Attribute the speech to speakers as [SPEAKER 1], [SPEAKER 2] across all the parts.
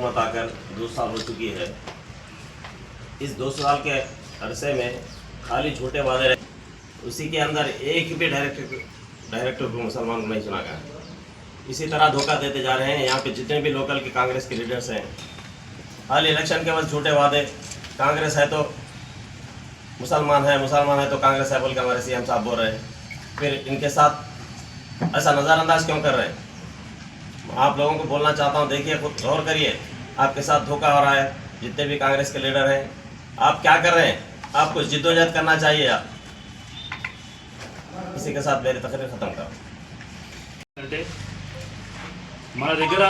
[SPEAKER 1] हुकूमत आकर दो साल हो चुकी है। इस दो साल के अरसे में खाली छोटे वादे रहे उसी के अंदर एक भी डायरेक्टर डायरेक्टर को मुसलमान को नहीं चुना गया। इसी तरह धोखा देते जा रहे हैं। यहाँ पे जितने भी लोकल के कांग्रेस के लीडर्स हैं, हाल इलेक्शन के बाद झूठे वादे। कांग्रेस है तो मुसलमान है मुसलमान है तो कांग्रेस है बोल के हमारे सीएम साहब बोल रहे हैं। फिर इनके साथ ऐसा नज़रअंदाज क्यों कर रहे हैं? आप लोगों को बोलना चाहता हूँ देखिए खुद गौर करिए आपके साथ धोखा हो रहा है जितने भी कांग्रेस के लीडर हैं आप क्या कर रहे हैं आपको जिद्दोजहद करना चाहिए आप इसी के साथ मेरी तकरीर ख़त्म करो
[SPEAKER 2] అంటే మన దగ్గర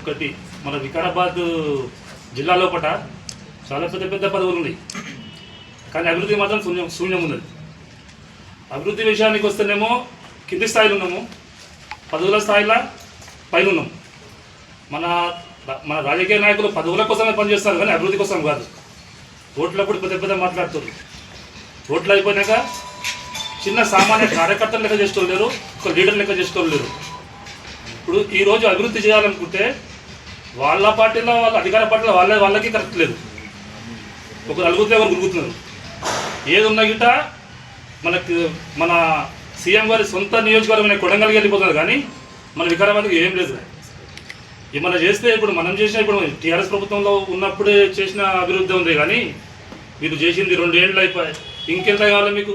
[SPEAKER 2] ఒకటి మన వికారాబాద్ జిల్లా లోపల చాలా పెద్ద పెద్ద పదవులు ఉన్నాయి కానీ అభివృద్ధి మాత్రం శూన్యం శూన్యం ఉన్నది అభివృద్ధి విషయానికి వస్తేనేమో కింది స్థాయిలో ఉన్నాము పదవుల స్థాయిలో పైన ఉన్నాం మన మన రాజకీయ నాయకులు పదవుల కోసమే పనిచేస్తారు కానీ అభివృద్ధి కోసం కాదు. ఓట్లప్పుడు పెద్ద పెద్ద మాట్లాడుతారు ఓట్లు అయిపోయినాక చిన్న సామాన్య కార్యకర్తలు లెక్క చేసుకోలేరు ఒక లీడర్ లెక్క చేసుకోలేరు ఇప్పుడు ఈరోజు అభివృద్ధి చేయాలనుకుంటే వాళ్ళ పార్టీలో వాళ్ళ అధికార పార్టీలో వాళ్ళే వాళ్ళకి కరెక్ట్ లేదు. ఒకరు అలుగుతే ఒకరు గురుగుతున్నారు? ఏది ఉన్నా గిట్ట మనకి మన సీఎం గారి సొంత నియోజకవర్గమైన కొడంగల్కి వెళ్ళిపోతున్నారు కానీ మన వికారాబాద్కి ఏం లేదు. ఏమన్నా చేస్తే ఇప్పుడు మనం చేసిన ఇప్పుడు టీఆర్ఎస్ ప్రభుత్వంలో ఉన్నప్పుడే చేసిన అభివృద్ధి ఉంది కానీ మీరు చేసింది రెండేళ్ళు అయిపోయి ఇంకెంత కావాలి మీకు?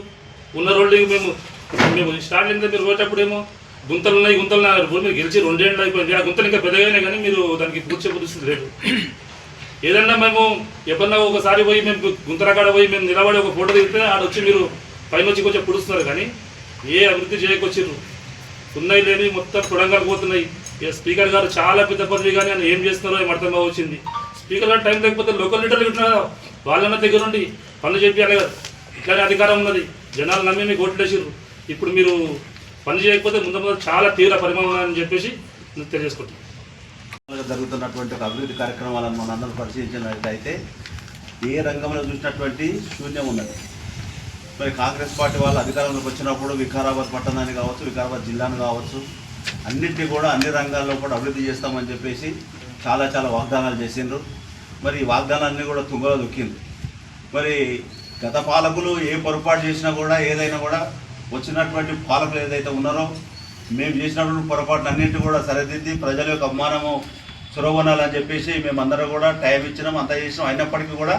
[SPEAKER 2] ఉన్న రోడ్డు మేము మేము స్టార్ట్ అయింది మీరు పోయేటప్పుడేమో గుంతలు ఉన్నాయి గుంతలు ఉన్నాయి. మీరు గెలిచి రెండేళ్ళు అయిపోయింది. ఆ గుంతలు ఇంకా పెద్దగానే కానీ మీరు దానికి పూర్తి పరిస్థితి లేదు ఏదన్నా మేము ఎప్పుడన్నా ఒకసారి పోయి మేము గుంతరకాడ పోయి మేము నిలబడి ఒక ఫోటో దిగితే ఆడ వచ్చి మీరు పైన వచ్చి కొంచెం పుడుస్తున్నారు కానీ ఏ అభివృద్ధి చేయకొచ్చారు ఉన్నాయి లేని మొత్తం కుడంగా పోతున్నాయి. స్పీకర్ గారు చాలా పెద్ద పదవి కానీ ఆయన ఏం చేస్తున్నారో ఏం అర్థం వచ్చింది స్పీకర్ గారు టైం లేకపోతే లోకల్ లీడర్లు ఇట్లా వాళ్ళన్న దగ్గర ఉండి పనులు చెప్పాలి కదా. ఇట్లానే అధికారం ఉన్నది. జనాలు నమ్మి మీకు ఓట్లు ఇప్పుడు మీరు పని చేయకపోతే ముందు ముందు చాలా తీవ్ర పరిమాణం అని చెప్పేసి తెలియజేసుకుంటున్నాను
[SPEAKER 3] జరుగుతున్నటువంటి అభివృద్ధి కార్యక్రమాలను మనం పరిశీలించినట్లయితే ఏ రంగంలో చూసినటువంటి శూన్యం ఉన్నది. మరి కాంగ్రెస్ పార్టీ వాళ్ళు అధికారంలోకి వచ్చినప్పుడు వికారాబాద్ పట్టణాన్ని కావచ్చు వికారాబాద్ జిల్లాను కావచ్చు అన్నింటినీ కూడా అన్ని రంగాల్లో కూడా అభివృద్ధి చేస్తామని చెప్పేసి చాలా చాలా వాగ్దానాలు చేసిండ్రు. మరి ఈ వాగ్దానాన్ని కూడా తుంగలో దొక్కింది. మరి గత పాలకులు ఏ పొరపాటు చేసినా కూడా ఏదైనా కూడా వచ్చినటువంటి పాలకులు ఏదైతే ఉన్నారో మేము చేసినటువంటి పొరపాట్లు అన్నింటి కూడా సరిదిద్ది ప్రజల యొక్క అభిమానము సురవనాలని చెప్పేసి మేమందరం కూడా టైం ఇచ్చినాం అంతా చేసినాం. అయినప్పటికీ కూడా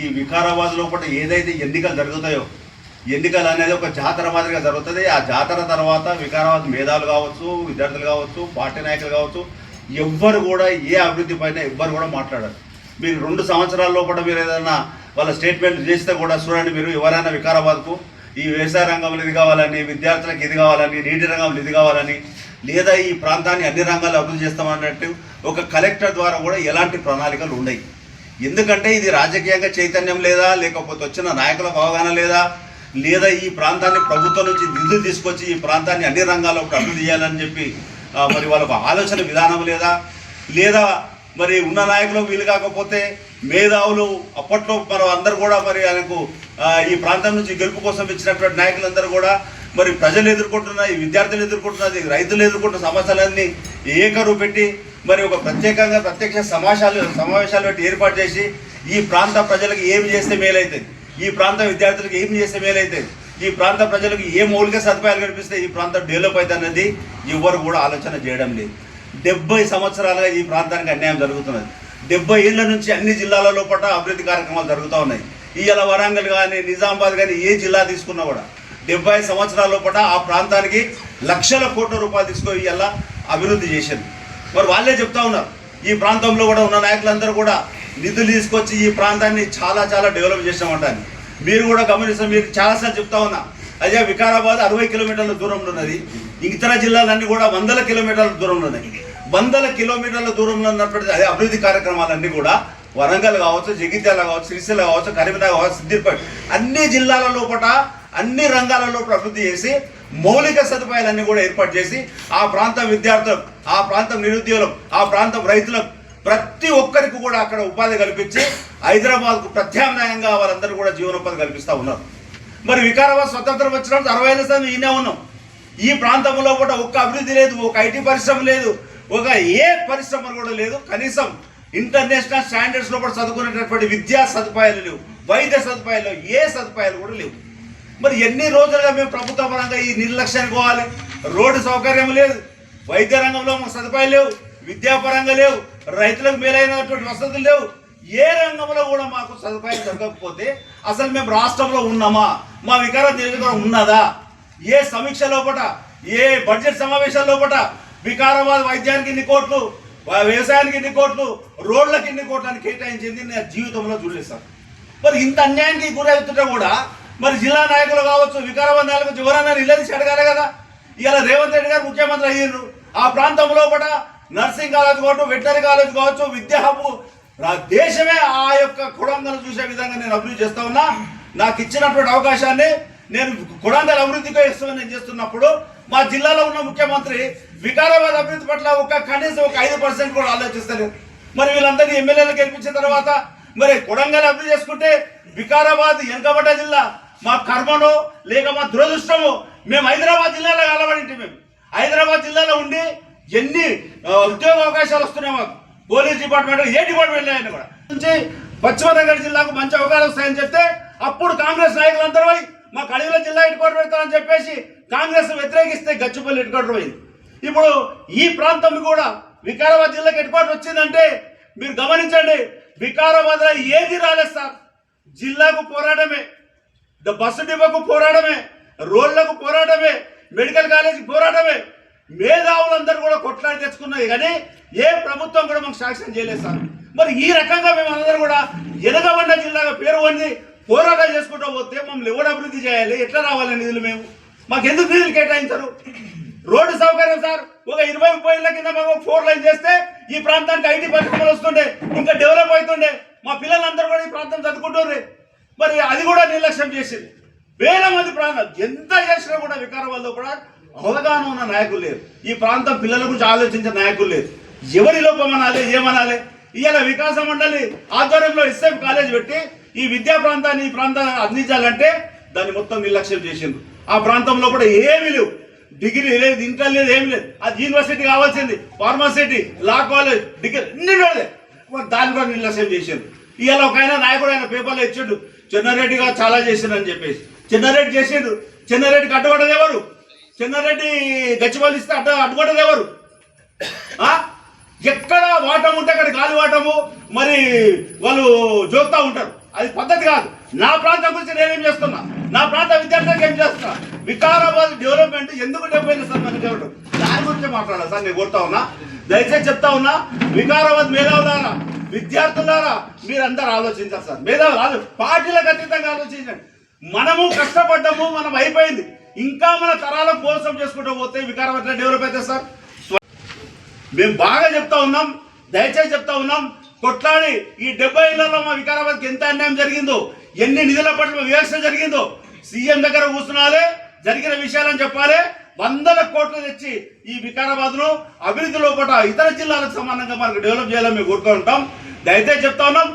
[SPEAKER 3] ఈ వికారాబాద్ లోపల ఏదైతే ఎన్నికలు జరుగుతాయో ఎన్నికలు అనేది ఒక జాతర మాదిరిగా జరుగుతుంది. ఆ జాతర తర్వాత వికారాబాద్ మేధావులు కావచ్చు విద్యార్థులు కావచ్చు పార్టీ నాయకులు కావచ్చు ఎవ్వరు కూడా ఏ అభివృద్ధి పైన ఎవ్వరు కూడా మాట్లాడరు. మీరు రెండు సంవత్సరాల లోపల మీరు ఏదైనా వాళ్ళ స్టేట్మెంట్ చేస్తే కూడా చూడండి మీరు ఎవరైనా వికారాబాద్కు ఈ వ్యవసాయ రంగంలో ఇది కావాలని విద్యార్థులకు ఇది కావాలని నీటి రంగంలో ఇది కావాలని లేదా ఈ ప్రాంతాన్ని అన్ని రంగాల్లో అభివృద్ధి చేస్తామన్నట్టు ఒక కలెక్టర్ ద్వారా కూడా ఎలాంటి ప్రణాళికలు ఉన్నాయి ఎందుకంటే ఇది రాజకీయంగా చైతన్యం లేదా లేకపోతే వచ్చిన నాయకులకు అవగాహన లేదా లేదా ఈ ప్రాంతాన్ని ప్రభుత్వం నుంచి నిధులు తీసుకొచ్చి ఈ ప్రాంతాన్ని అన్ని రంగాల్లో అభివృద్ధి చేయాలని చెప్పి మరి వాళ్ళకు ఆలోచన విధానం లేదా? లేదా మరి ఉన్న నాయకులు వీలు కాకపోతే మేధావులు అప్పట్లో మనం అందరు కూడా మరి ఆయనకు ఈ ప్రాంతం నుంచి గెలుపు కోసం ఇచ్చినటువంటి నాయకులందరూ కూడా మరి ప్రజలు ఎదుర్కొంటున్న ఈ విద్యార్థులు ఎదుర్కొంటున్నది రైతులు ఎదుర్కొంటున్న సమస్యలన్నీ ఏకరువు పెట్టి మరి ఒక ప్రత్యేకంగా ప్రత్యక్ష సమావేశాలు సమావేశాలు పెట్టి ఏర్పాటు చేసి ఈ ప్రాంత ప్రజలకు ఏమి చేస్తే మేలైతుంది? ఈ ప్రాంత విద్యార్థులకు ఏం చేస్తే మేలైతే ఈ ప్రాంత ప్రజలకు ఏ మౌలిక సదుపాయాలు కనిపిస్తే ఈ ప్రాంతం డెవలప్ అవుతుంది అన్నది ఎవరు కూడా ఆలోచన చేయడం లేదు. డెబ్బై సంవత్సరాలుగా ఈ ప్రాంతానికి అన్యాయం జరుగుతున్నది. డెబ్బై ఏళ్ళ నుంచి అన్ని జిల్లాలలో లోపల అభివృద్ధి కార్యక్రమాలు జరుగుతూ ఉన్నాయి. ఇవాళ వరంగల్ కానీ నిజామాబాద్ కానీ ఏ జిల్లా తీసుకున్నా కూడా డెబ్బై సంవత్సరాల లోపల ఆ ప్రాంతానికి లక్షల కోట్ల రూపాయలు తీసుకొని ఇవాళ అభివృద్ధి చేసింది. మరి వాళ్ళే చెప్తా ఉన్నారు. ఈ ప్రాంతంలో కూడా ఉన్న నాయకులందరూ కూడా నిధులు తీసుకొచ్చి ఈ ప్రాంతాన్ని చాలా చాలా డెవలప్ చేసామంటారు మీరు కూడా గమనిస్తాం మీరు చాలాసార్లు చెప్తా ఉన్నా. అదే వికారాబాద్ అరవై కిలోమీటర్ల దూరంలో ఉన్నది. ఇతర జిల్లాలన్నీ కూడా వందల కిలోమీటర్ల దూరంలో ఉన్నాయి వందల కిలోమీటర్ల దూరంలో ఉన్నటువంటి అదే అభివృద్ధి కార్యక్రమాలన్నీ కూడా వరంగల్ కావచ్చు జగిత్యాల కావచ్చు శ్రీశైల కావచ్చు కరీంనగర్ కావచ్చు సిద్దిపేట అన్ని జిల్లాల లోపల అన్ని రంగాల లోపల అభివృద్ధి చేసి మౌలిక సదుపాయాలన్నీ కూడా ఏర్పాటు చేసి ఆ ప్రాంత విద్యార్థులకు ఆ ప్రాంతం నిరుద్యోగులకు ఆ ప్రాంతం రైతులకు ప్రతి ఒక్కరికి కూడా అక్కడ ఉపాధి కల్పించి హైదరాబాద్కు ప్రత్యామ్నాయంగా వారందరూ కూడా జీవనోపాధి కల్పిస్తూ ఉన్నారు. మరి వికారాబాద్ స్వతంత్రం వచ్చినప్పుడు అరవై ఐదు సంది ఈయనే ఉన్నాం. ఈ ప్రాంతంలో కూడా ఒక్క అభివృద్ధి లేదు ఒక ఐటీ పరిశ్రమ లేదు ఒక ఏ పరిశ్రమ కూడా లేదు. కనీసం ఇంటర్నేషనల్ స్టాండర్డ్స్లో కూడా చదువుకునేటటువంటి విద్యా సదుపాయాలు లేవు వైద్య సదుపాయాలు ఏ సదుపాయాలు కూడా లేవు. మరి ఎన్ని రోజులుగా మేము ప్రభుత్వ పరంగా ఈ నిర్లక్ష్యానికి పోవాలి? రోడ్డు సౌకర్యం లేదు వైద్య రంగంలో మాకు సదుపాయాలు లేవు విద్యాపరంగా లేవు రైతులకు మేలైనటువంటి వసతులు లేవు. ఏ రంగంలో కూడా మాకు సదుపాయం దొరకకపోతే అసలు మేము రాష్ట్రంలో ఉన్నామా? మా వికారం నియోజకవర్గం ఉన్నదా? ఏ సమీక్ష లోపట ఏ బడ్జెట్ సమావేశాల లోపట వికారాబాద్ వైద్యానికి ఇన్ని కోట్లు వ్యవసాయానికి ఇన్ని కోట్లు రోడ్లకి ఇన్ని కోట్లు అని కేటాయించింది నేను జీవితంలో చూడలేదు. మరి ఇంత అన్యాయానికి గురవుతుంటే కూడా మరి జిల్లా నాయకులు కావచ్చు వికారాబాద్ నాయకులు ఎవరైనా నిలదీసి అడగాలి కదా? ఇలా రేవంత్ రెడ్డి గారు ముఖ్యమంత్రి అయ్యారు ఆ ప్రాంతంలో కూడా నర్సింగ్ కాలేజ్ కావచ్చు వెటరీ కాలేజ్ కావచ్చు విద్యా హబ్. దేశమే ఆ యొక్క కుడంగను చూసే విధంగా నేను అభివృద్ధి చేస్తా ఉన్నా. నాకు ఇచ్చినటువంటి అవకాశాన్ని నేను కుడంగల్ అభివృద్ధిగా ఇస్తామని నేను చేస్తున్నప్పుడు మా జిల్లాలో ఉన్న ముఖ్యమంత్రి వికారాబాద్ అభివృద్ధి పట్ల ఒక కనీసం ఒక ఐదు పర్సెంట్ కూడా ఆలోచిస్తలేదు. మరి వీళ్ళందరినీ ఎమ్మెల్యేలు గెలిపించిన తర్వాత మరి కొడంగల్ అభివృద్ధి చేసుకుంటే వికారాబాద్ వెనుకబడ్డ జిల్లా మా కర్మను లేక మా దురదృష్టము మేము హైదరాబాద్ జిల్లాలో కలవడింటి మేము. హైదరాబాద్ జిల్లాలో ఉండి ఎన్ని ఉద్యోగ అవకాశాలు వస్తున్నాయి మాకు? పోలీస్ డిపార్ట్మెంట్ ఏ డిపార్ట్మెంట్ అయినా కూడా. నుంచి పశ్చిమ రంగారెడ్డి జిల్లాకు మంచి అవకాశాలు వస్తాయని చెప్తే అప్పుడు కాంగ్రెస్ నాయకులందరూ పోయి మా కడిగిలో జిల్లా హెడ్ క్వార్టర్ పెడతామని చెప్పేసి కాంగ్రెస్ వ్యతిరేకిస్తే గచ్చిపల్లి హెడ్ పోయింది. ఇప్పుడు ఈ ప్రాంతం కూడా వికారాబాద్ జిల్లాకి హెడ్ వచ్చిందంటే మీరు గమనించండి వికారాబాద్లో ఏది రాలేదు సార్. జిల్లాకు పోరాటమే బస్సు డిపోకు పోరాటమే రోడ్లకు పోరాటమే మెడికల్ కాలేజీకి పోరాటమే మేధావులందరూ కూడా కొట్లాడి తెచ్చుకున్నాయి కానీ ఏ ప్రభుత్వం కూడా మాకు శాంక్షన్ చేయలేదు సార్. మరి ఈ రకంగా మేము కూడా ఎనగబడ్డ జిల్లాగా పేరు పొంది పోరాటం చేసుకుంటూ పోతే మమ్మల్ని ఎవడు అభివృద్ధి చేయాలి ఎట్లా రావాలి నిధులు మేము. మాకు ఎందుకు నిధులు కేటాయించరు? రోడ్డు సౌకర్యం సార్ ఒక ఇరవై ముప్పై ఏళ్ళ కింద మాకు ఫోర్ లైన్ చేస్తే ఈ ప్రాంతానికి ఐటీ పరిశ్రమలు వస్తుండే ఇంకా డెవలప్ అవుతుండే. మా పిల్లలందరూ కూడా ఈ ప్రాంతం చదువుకుంటుండ్రి మరి అది కూడా నిర్లక్ష్యం చేసింది. వేల మంది ప్రాంతాలు ఎంత చేసినా కూడా వికారాబాద్లో కూడా అవగాహన ఉన్న నాయకులు లేరు. ఈ ప్రాంతం పిల్లల గురించి ఆలోచించే నాయకులు లేరు. ఎవరి లోపమనాలి ఏమనాలి? ఇవాళ వికాస మండలి ఆధ్వర్యంలో ఎస్ఎం కాలేజ్ పెట్టి ఈ విద్యా ప్రాంతాన్ని ఈ ప్రాంతాన్ని అందించాలంటే దాన్ని మొత్తం నిర్లక్ష్యం చేసిండ్రు. ఆ ప్రాంతంలో కూడా ఏమీ లేవు. డిగ్రీ లేదు ఇంటర్ లేదు ఏమి లేదు. అది యూనివర్సిటీ కావాల్సింది ఫార్మసిటీ లా కాలేజ్ డిగ్రీ అన్ని లేదు దాన్ని కూడా నిర్లక్ష్యం చేసిండు ఇవాళ ఒక ఆయన నాయకుడు ఆయన పేపర్లో ఇచ్చిండు చెన్నారెడ్డి గారు చాలా చేసిండు అని చెప్పేసి. చిన్నారెడ్డి చేసిండు చిన్నారెడ్డి కట్టుబడదు ఎవరు? చిన్నారెడ్డి గచ్చిబౌలి ఇస్తే అడ్డ అడ్డుకోవడం ఎవరు? ఎక్కడ వాటం ఉంటే అక్కడ గాలి వాటము మరి వాళ్ళు జోక్తా ఉంటారు. అది పద్ధతి కాదు. నా ప్రాంతం గురించి నేనేం చేస్తున్నా? నా ప్రాంత విద్యార్థులకు ఏం చేస్తున్నా? వికారాబాద్ డెవలప్మెంట్ ఎందుకు డెవలప్ సార్ మన డెవలప్ దాని గురించి మాట్లాడాలి. సార్ నేను కోరుతా ఉన్నా. దయచేసి చెప్తా ఉన్నా వికారాబాద్ మేధావులారా విద్యార్థులారా మీరందరూ ఆలోచించాలి సార్. మేధావులు ఆలో పార్టీలకు అతీతంగా ఆలోచించండి. మనము కష్టపడ్డము మనం అయిపోయింది. ఇంకా మన తరాలకు మోసం చేసుకుంటూ పోతే వికారాబాద్ డెవలప్ అయితే సార్? మేము బాగా చెప్తా ఉన్నాం దయచేసి చెప్తా ఉన్నాం కొట్లాడి ఈ డెబ్బై ఏళ్ళలో మా వికారాబాద్కి ఎంత అన్యాయం జరిగిందో ఎన్ని నిధుల పట్ల వివక్ష జరిగిందో సీఎం దగ్గర కూర్చున్నాలే జరిగిన విషయాలని చెప్పాలి వందల కోట్లు తెచ్చి ఈ వికారాబాద్ను అభివృద్ధి లోపల ఇతర జిల్లాలకు సమానంగా మనకు డెవలప్ చేయాలని మేము కోరుకుంటాం దయచేసి చెప్తా ఉన్నాం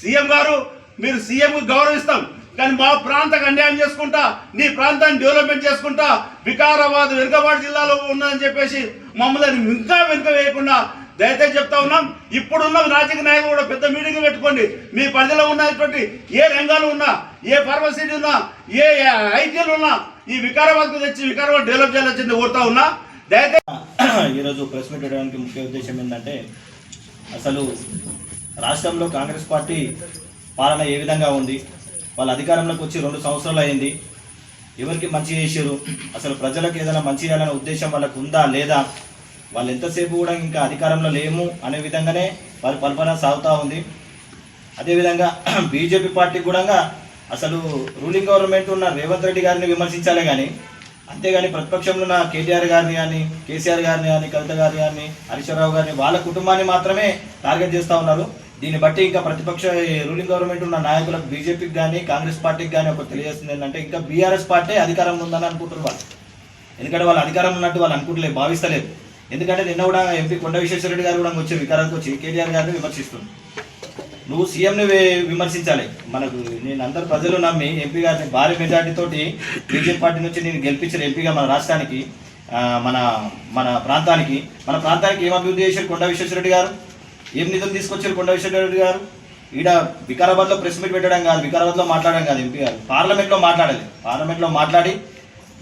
[SPEAKER 3] సీఎం గారు మీరు సీఎం గౌరవిస్తాం. కానీ మా ప్రాంతకు అన్యాయం చేసుకుంటా నీ ప్రాంతాన్ని డెవలప్మెంట్ చేసుకుంటా వికారాబాద్ వెనుకబాటు జిల్లాలో ఉన్నదని చెప్పేసి మమ్మల్ని ఇంకా వెనుక వేయకుండా దయచేసి చెప్తా ఉన్నాం. ఇప్పుడున్న రాజకీయ నాయకులు కూడా పెద్ద మీటింగ్ పెట్టుకోండి. మీ పరిధిలో ఉన్నటువంటి ఏ రంగాలు ఉన్నా ఏ ఫార్మసీలు ఉన్నా ఏ ఐటీలు ఉన్నా ఈ వికారాబాద్కు తెచ్చి వికారాబాద్ డెవలప్ చేయాలని కోరుతా ఉన్నా. దయచేసి
[SPEAKER 4] ఈరోజు ప్రెస్ మీట్ పెట్టడానికి ముఖ్య ఉద్దేశం ఏంటంటే అసలు రాష్ట్రంలో కాంగ్రెస్ పార్టీ పాలన ఏ విధంగా ఉంది? వాళ్ళ అధికారంలోకి వచ్చి రెండు సంవత్సరాలు అయింది. ఎవరికి మంచి చేసారు అసలు ప్రజలకు ఏదైనా మంచి చేయాలనే ఉద్దేశం వాళ్ళకు ఉందా లేదా? వాళ్ళు ఎంతసేపు కూడా ఇంకా అధికారంలో లేము అనే విధంగానే వారి పరిపాలన సాగుతూ ఉంది. అదేవిధంగా బీజేపీ పార్టీ కూడా అసలు రూలింగ్ గవర్నమెంట్ ఉన్న రేవంత్ రెడ్డి గారిని విమర్శించాలే కానీ అంతేగాని ప్రతిపక్షంలో ఉన్న కేటీఆర్ గారిని కానీ కేసీఆర్ గారిని కానీ కవిత గారిని కానీ హరీశ్వరరావు గారిని వాళ్ళ కుటుంబాన్ని మాత్రమే టార్గెట్ చేస్తూ ఉన్నారు. దీన్ని బట్టి ఇంకా ప్రతిపక్ష రూలింగ్ గవర్నమెంట్ ఉన్న నాయకులకు బీజేపీకి కానీ కాంగ్రెస్ పార్టీకి కానీ ఒకటి తెలియజేస్తుంది ఏంటంటే ఇంకా బీఆర్ఎస్ పార్టీ అధికారంలో ఉందని అనుకుంటారు వాళ్ళు. ఎందుకంటే వాళ్ళు అధికారం ఉన్నట్టు వాళ్ళు అనుకుంటలేదు భావిస్తలేదు. ఎందుకంటే నిన్న కూడా ఎంపీ కొండ విశ్వేశ్వరరెడ్డి గారు కూడా వచ్చి వికారానికి వచ్చి కేటీఆర్ గారిని విమర్శిస్తుంది నువ్వు సీఎంని విమర్శించాలి. మనకు నేను అందరు ప్రజలు నమ్మి ఎంపీ గారిని భారీ మెజార్టీతోటి బీజేపీ పార్టీ నుంచి నేను గెలిపించిన ఎంపీగా మన రాష్ట్రానికి మన మన ప్రాంతానికి మన ప్రాంతానికి ఏం అభివృద్ధి చేశారు కొండ విశ్వేశ్వరరెడ్డి గారు? ఏం నిధులు తీసుకొచ్చారు కొండ విశ్వేశ్వరరెడ్డి గారు? ఈడ వికారాబాద్లో ప్రెస్ మీట్ పెట్టడం కాదు వికారాబాద్లో మాట్లాడడం కాదు ఎంపీ గారు. పార్లమెంట్లో మాట్లాడాలి పార్లమెంట్లో మాట్లాడి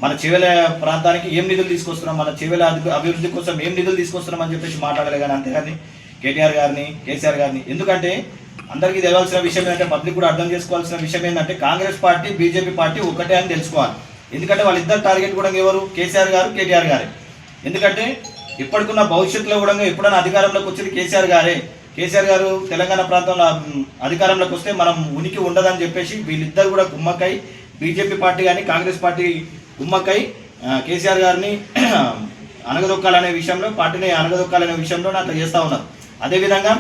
[SPEAKER 4] మన చెవెల ప్రాంతానికి ఏం నిధులు తీసుకొస్తున్నాం మన చెవెల అభి- అభివృద్ధి కోసం ఏం నిధులు తీసుకొస్తున్నాం అని చెప్పేసి మాట్లాడాలి కానీ అంతేగాని కేటీఆర్ గారిని కేసీఆర్ గారిని. ఎందుకంటే అందరికీ తెలవాల్సిన విషయం ఏంటంటే పబ్లిక్ కూడా అర్థం చేసుకోవాల్సిన విషయం ఏంటంటే కాంగ్రెస్ పార్టీ బీజేపీ పార్టీ ఒకటే అని తెలుసుకోవాలి. ఎందుకంటే వాళ్ళిద్దరు టార్గెట్ కూడా ఎవరు? కేసీఆర్ గారు కేటీఆర్ గారే. ఎందుకంటే ఇప్పటికున్న భవిష్యత్తులో కూడా ఎప్పుడైనా అధికారంలోకి వచ్చేది కేసీఆర్ గారే. కేసీఆర్ గారు తెలంగాణ ప్రాంతంలో అధికారంలోకి వస్తే మనం ఉనికి ఉండదని చెప్పేసి వీళ్ళిద్దరు కూడా గుమ్మక్కై బీజేపీ పార్టీ కానీ కాంగ్రెస్ పార్టీ కుమ్మక్కై కేసీఆర్ గారిని అనగదొక్కాలనే విషయంలో పార్టీని అనగదొక్కాలనే విషయంలో అట్లా చేస్తూ ఉన్నారు. అదేవిధంగా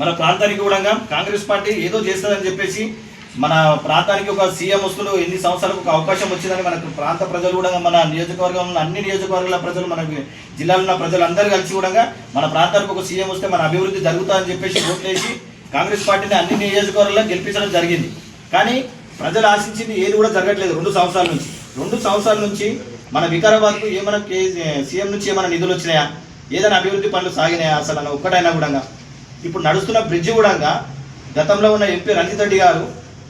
[SPEAKER 4] మన ప్రాంతానికి కూడా కాంగ్రెస్ పార్టీ ఏదో చేస్తుందని చెప్పేసి మన ప్రాంతానికి ఒక సీఎం వస్తుడు ఎన్ని సంవత్సరాలకు ఒక అవకాశం వచ్చిందని మనకు ప్రాంత ప్రజలు కూడా మన నియోజకవర్గంలో అన్ని నియోజకవర్గాల ప్రజలు మన జిల్లాలో ఉన్న ప్రజలందరూ కలిసి కూడా మన ప్రాంతానికి ఒక సీఎం వస్తే మన అభివృద్ధి జరుగుతుందని చెప్పేసి ఓట్లేసి కాంగ్రెస్ పార్టీని అన్ని నియోజకవర్గాల్లో గెలిపించడం జరిగింది. కానీ ప్రజలు ఆశించింది ఏది కూడా జరగట్లేదు రెండు సంవత్సరాల నుంచి. రెండు సంవత్సరాల నుంచి మన వికారాబాద్కు ఏమైనా కే సీఎం నుంచి ఏమైనా నిధులు వచ్చినాయా? ఏదైనా అభివృద్ధి పనులు సాగినాయా అసలు అన్న ఒక్కటైనా కూడా? ఇప్పుడు నడుస్తున్న బ్రిడ్జి కూడా గతంలో ఉన్న ఎంపీ రంజిత్ రెడ్డి గారు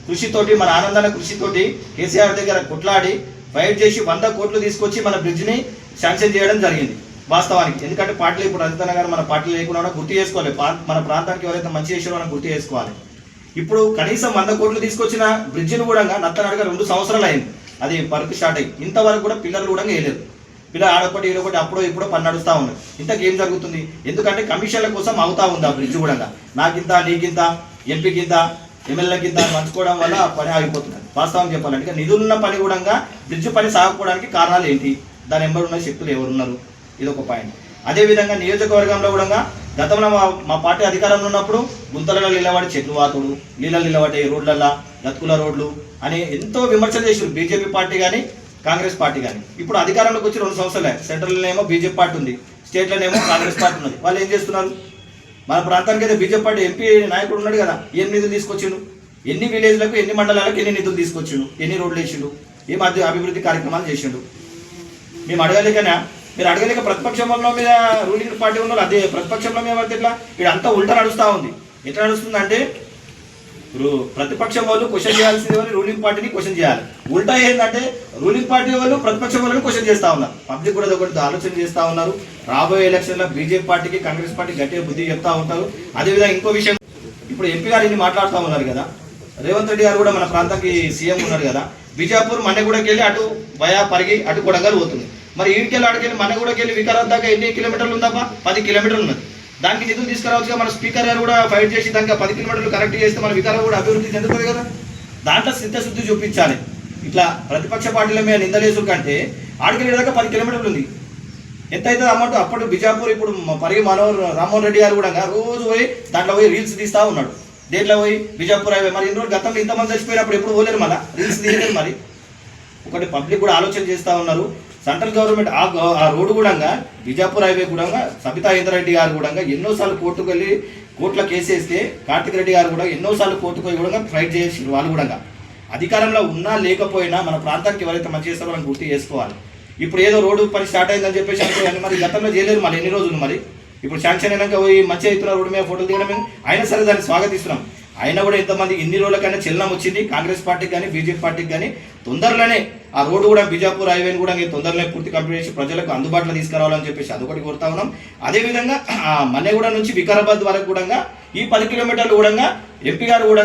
[SPEAKER 4] కృషితోటి మన ఆనందన కృషితోటి కేసీఆర్ దగ్గర కొట్లాడి ఫైట్ చేసి వంద కోట్లు తీసుకొచ్చి మన బ్రిడ్జిని శాంక్షన్ చేయడం జరిగింది వాస్తవానికి. ఎందుకంటే పార్టీలు ఇప్పుడు రంజిత్ గారు మన పార్టీలు లేకుండా గుర్తు చేసుకోవాలి. మన ప్రాంతానికి ఎవరైతే మంచి చేసారో మనం గుర్తు చేసుకోవాలి. ఇప్పుడు కనీసం వంద కోట్లు తీసుకొచ్చిన బ్రిడ్జిని కూడా నత్తనడగా రెండు సంవత్సరాలు అయింది. అది వర్క్ స్టార్ట్ అయ్యి. ఇంతవరకు కూడా పిల్లలు కూడా వేయలేదు. పిల్లలు ఆడొకటి ఈడొకటి అప్పుడో ఇప్పుడో పని నడుస్తూ ఉంది. ఇంతకు ఏం జరుగుతుంది? ఎందుకంటే కమిషన్ల కోసం అవుతా ఉంది ఆ బ్రిడ్జ్ కూడా నాకింత నీకింత ఎంపీకింత ఎమ్మెల్యేకింత పంచుకోవడం వల్ల ఆ పని ఆగిపోతుంది. వాస్తవం చెప్పాలంటే నిధులున్న పని కూడా బ్రిడ్జ్ పని సాగకపోవడానికి కారణాలు ఏంటి? దాని ఎంబడి ఉన్న శక్తులు ఎవరున్నారు? ఇది ఒక పాయింట్. అదేవిధంగా నియోజకవర్గంలో కూడా గతంలో మా మా పార్టీ అధికారంలో ఉన్నప్పుడు గుంతలలో నిలబడి చెట్లు వాతుడు నీళ్ళలు నిలబడే రోడ్లల్లో గతుకుల రోడ్లు అని ఎంతో విమర్శలు చేసారు బీజేపీ పార్టీ కానీ కాంగ్రెస్ పార్టీ కానీ ఇప్పుడు అధికారంలోకి వచ్చి రెండు సంవత్సరాలే. సెంట్రల్లోనేమో బీజేపీ పార్టీ ఉంది స్టేట్లోనేమో కాంగ్రెస్ పార్టీ ఉన్నది. వాళ్ళు ఏం చేస్తున్నారు? మన ప్రాంతానికి అయితే బీజేపీ పార్టీ ఎంపీ నాయకుడు ఉన్నాడు కదా ఏం నిధులు తీసుకొచ్చిండు? ఎన్ని విలేజ్లకు ఎన్ని మండలాలకు ఎన్ని నిధులు తీసుకొచ్చిండు? ఎన్ని రోడ్లు వేసిండు? ఏం అభి- అభివృద్ధి కార్యక్రమాలు చేసిండు. మేము అడగలేకనా? మీరు అడగలేక ప్రతిపక్షంలో మీద రూలింగ్ పార్టీ ఉన్న అదే ప్రతిపక్షంలో మీద పడితే ఎట్లా? ఇక్కడ అంతా ఉల్టా నడుస్తూ ఉంది. ఎట్లా నడుస్తుంది అంటే ప్రతిపక్షం వాళ్ళు క్వశ్చన్ చేయాల్సింది వాళ్ళు రూలింగ్ పార్టీని క్వశ్చన్ చేయాలి. ఉల్టా ఏంటంటే రూలింగ్ పార్టీ వాళ్ళు ప్రతిపక్షం వాళ్ళని క్వశ్చన్ చేస్తూ ఉన్నారు. పబ్లిక్ కూడా ఒకటి ఆలోచన చేస్తూ ఉన్నారు. రాబోయే ఎలక్షన్లో బీజేపీ పార్టీకి కాంగ్రెస్ పార్టీ గట్టిగా బుద్ధి చెప్తా ఉంటారు. అదేవిధంగా ఇంకో విషయం ఇప్పుడు ఎంపీ గారు ఇన్ని మాట్లాడుతూ ఉన్నారు కదా. రేవంత్ రెడ్డి గారు కూడా మన ప్రాంతానికి సీఎం ఉన్నారు కదా. బిజాపూర్ మన్నెగూడకి వెళ్ళి అటు వయా పరిగి అటు కొడంగల్ పోతుంది. మరి ఈడికెళ్ళి అడికెళ్ళి మన్నెగూడకి వెళ్ళి వికారాబాద్ దాకా ఎన్ని కిలోమీటర్లు ఉందప్పా పది కిలోమీటర్లు ఉన్నది. దానికి నిధులు తీసుకురావచ్చు మన స్పీకర్ గారు కూడా ఫైట్ చేసి దానికి పది కిలోమీటర్లు కరెక్ట్ చేస్తే మన వికారాబాద్ కూడా అభివృద్ధి చెందుతుంది కదా. దాంట్లో సిద్ధశుద్ధి చూపించాలి. ఇట్లా ప్రతిపక్ష పార్టీల మీద నిందలేసు కంటే ఆడికెళ్ళి దాకా పది కిలోమీటర్లు ఉంది. ఎంత అవుతుంది అమౌంట్ అప్పుడు బిజాపూర్ ఇప్పుడు పరిగి మనోహర్ రామ్మోహన్ రెడ్డి గారు కూడా రోజు పోయి దాంట్లో పోయి రీల్స్ తీస్తా ఉన్నాడు. దేంట్లో పోయి? బిజాపూర్ హైవే. మరి ఇన్ని రోజులు గతంలో ఇంతమంది చచ్చిపోయినప్పుడు ఎప్పుడు పోలేరు మళ్ళీ? రీల్స్ తీయలేరు మరి. ఒకటి పబ్లిక్ కూడా ఆలోచన చేస్తూ ఉన్నారు. సెంట్రల్ గవర్నమెంట్ ఆ ఆ రోడ్డు కూడా బిజాపూర్ హైవే కూడా సబితా ఇంద్రెడ్డి గారు కూడా ఎన్నోసార్లు కోర్టుకు వెళ్ళి కోర్టులో కేసు వేస్తే కార్తిక్ రెడ్డి గారు కూడా ఎన్నోసార్లు కోర్టుకు పోయి కూడా ఫైట్ చేసి వాళ్ళు కూడా అధికారంలో ఉన్నా లేకపోయినా మన ప్రాంతానికి ఎవరైతే మంచి చేస్తారో వాళ్ళని గుర్తు చేసుకోవాలి. ఇప్పుడు ఏదో రోడ్డు పని స్టార్ట్ అయిందని చెప్పేసి అనుకోవాలి మరి గతంలో చేయలేరు మరి ఎన్ని రోజులు మరి? ఇప్పుడు శాంక్షన్ అయినాక పోయి మంచి అవుతున్న రోడ్డు మీద ఫోటోలు తీయడం అయినా సరే దాన్ని స్వాగతిస్తున్నాం. అయినా కూడా ఎంతమంది ఇన్ని రోజులకైనా చలనం వచ్చింది. కాంగ్రెస్ పార్టీకి కానీ బీజేపీ పార్టీకి కానీ తొందరలోనే ఆ రోడ్డు కూడా బిజాపూర్ హైవేని కూడా ఇంకా తొందరలోనే పూర్తి కంప్లీట్ చేసి ప్రజలకు అందుబాటులో తీసుకురావాలని చెప్పేసి అదొకటి కోరుతా ఉన్నాం. అదేవిధంగా ఆ మన్నెగూడ నుంచి వికారాబాద్ వరకు కూడా ఈ పది కిలోమీటర్లు కూడా ఎంపీ గారు కూడా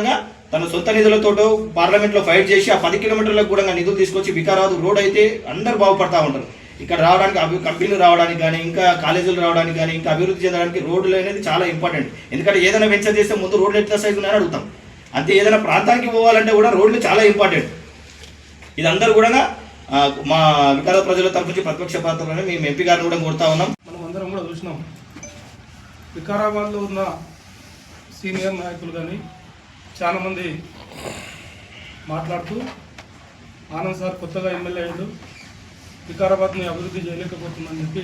[SPEAKER 4] తన సొంత నిధులతోటో పార్లమెంట్లో ఫైట్ చేసి ఆ పది కిలోమీటర్లకు కూడా నిధులు తీసుకొచ్చి వికారాబాద్ రోడ్ అయితే అందరు బాగుపడతా ఉంటారు. ఇక్కడ రావడానికి అభి కంపెనీలు రావడానికి కానీ ఇంకా కాలేజీలు రావడానికి కానీ ఇంకా అభివృద్ధి చెందడానికి రోడ్లు అనేది చాలా ఇంపార్టెంట్ ఎందుకంటే ఏదైనా వెంచర్ చేస్తే ముందు రోడ్లు ఎట్లా సైజు ఉన్నాయని అడుగుతాం. అంతే ఏదైనా ప్రాంతానికి పోవాలంటే కూడా రోడ్లు చాలా ఇంపార్టెంట్ ఇదందరూ కూడా మా వికార ప్రజల తరఫు నుంచి ప్రతిపక్ష పాత్రలోనే మేము ఎంపీ గారిని కూడా కోరుతా ఉన్నాం.
[SPEAKER 5] మనం అందరం కూడా చూసినాం. వికారాబాద్లో ఉన్న సీనియర్ నాయకులు కానీ చాలామంది మాట్లాడుతూ ఆనంద్ సార్ కొత్తగా ఎమ్మెల్యే అయ్యాడు వికారాబాద్ని అభివృద్ధి చేయలేకపోతుందని చెప్పి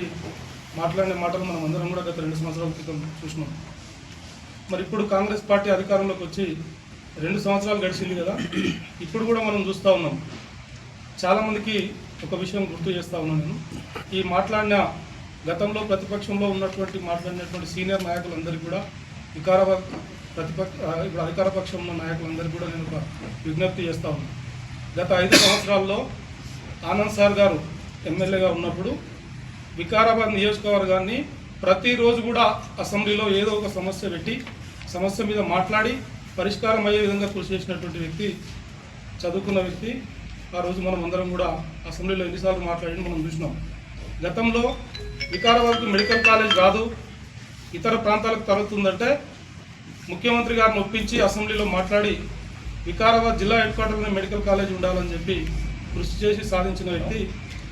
[SPEAKER 5] మాట్లాడిన మాటలు మనం అందరం కూడా గత రెండు సంవత్సరాల క్రితం చూసినాం. మరి ఇప్పుడు కాంగ్రెస్ పార్టీ అధికారంలోకి వచ్చి రెండు సంవత్సరాలు గడిచింది కదా. ఇప్పుడు కూడా మనం చూస్తూ ఉన్నాం. చాలామందికి ఒక విషయం గుర్తు చేస్తా ఉన్నాను. నేను ఈ మాట్లాడిన గతంలో ప్రతిపక్షంలో ఉన్నటువంటి మాట్లాడినటువంటి సీనియర్ నాయకులందరికీ కూడా వికారాబాద్ ప్రతిపక్ష ఇప్పుడు అధికార పక్షం ఉన్న నాయకులందరికీ కూడా నేను ఒక విజ్ఞప్తి చేస్తా ఉన్నాను గత ఐదు సంవత్సరాల్లో ఆనంద్ సార్ గారు ఎమ్మెల్యేగా ఉన్నప్పుడు వికారాబాద్ నియోజకవర్గాన్ని ప్రతిరోజు కూడా అసెంబ్లీలో ఏదో ఒక సమస్య పెట్టి సమస్య మీద మాట్లాడి పరిష్కారం అయ్యే విధంగా కృషి చేసినటువంటి వ్యక్తి చదువుకున్న వ్యక్తి ఆ రోజు మనం అందరం కూడా అసెంబ్లీలో ఎన్నిసార్లు మాట్లాడి మనం చూసినాం. గతంలో వికారాబాద్కు మెడికల్ కాలేజ్ రాదు ఇతర ప్రాంతాలకు తరుగుతుందంటే ముఖ్యమంత్రి గారిని ఒప్పించి అసెంబ్లీలో మాట్లాడి వికారాబాద్ జిల్లా హెడ్ క్వార్టర్లో మెడికల్ కాలేజ్ ఉండాలని చెప్పి కృషి చేసి సాధించిన వ్యక్తి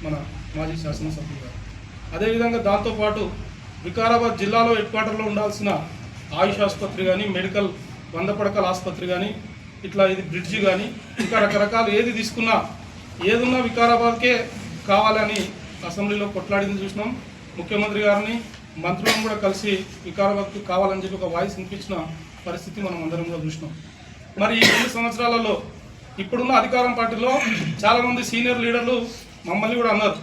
[SPEAKER 5] మన మాజీ శాసనసభ్యులు గారు. అదేవిధంగా దాంతోపాటు వికారాబాద్ జిల్లాలో హెడ్ క్వార్టర్లో ఉండాల్సిన ఆయుష్ ఆసుపత్రి కానీ మెడికల్ వంద పడకల ఆసుపత్రి కానీ ఇట్లా ఇది బ్రిడ్జి కానీ ఇంకా రకరకాలు ఏది తీసుకున్నా ఏదున్నా వికారాబాద్కే కావాలని అసెంబ్లీలో కొట్లాడింది చూసినాం. ముఖ్యమంత్రి గారిని మంత్రులను కూడా కలిసి వికారాబాద్కు కావాలని చెప్పి ఒక వాయిస్ వినిపించిన పరిస్థితి మనం అందరం కూడా చూసినాం. మరి ఈ రెండు సంవత్సరాలలో ఇప్పుడున్న అధికారం పార్టీలో చాలామంది సీనియర్ లీడర్లు మమ్మల్ని కూడా అన్నారు.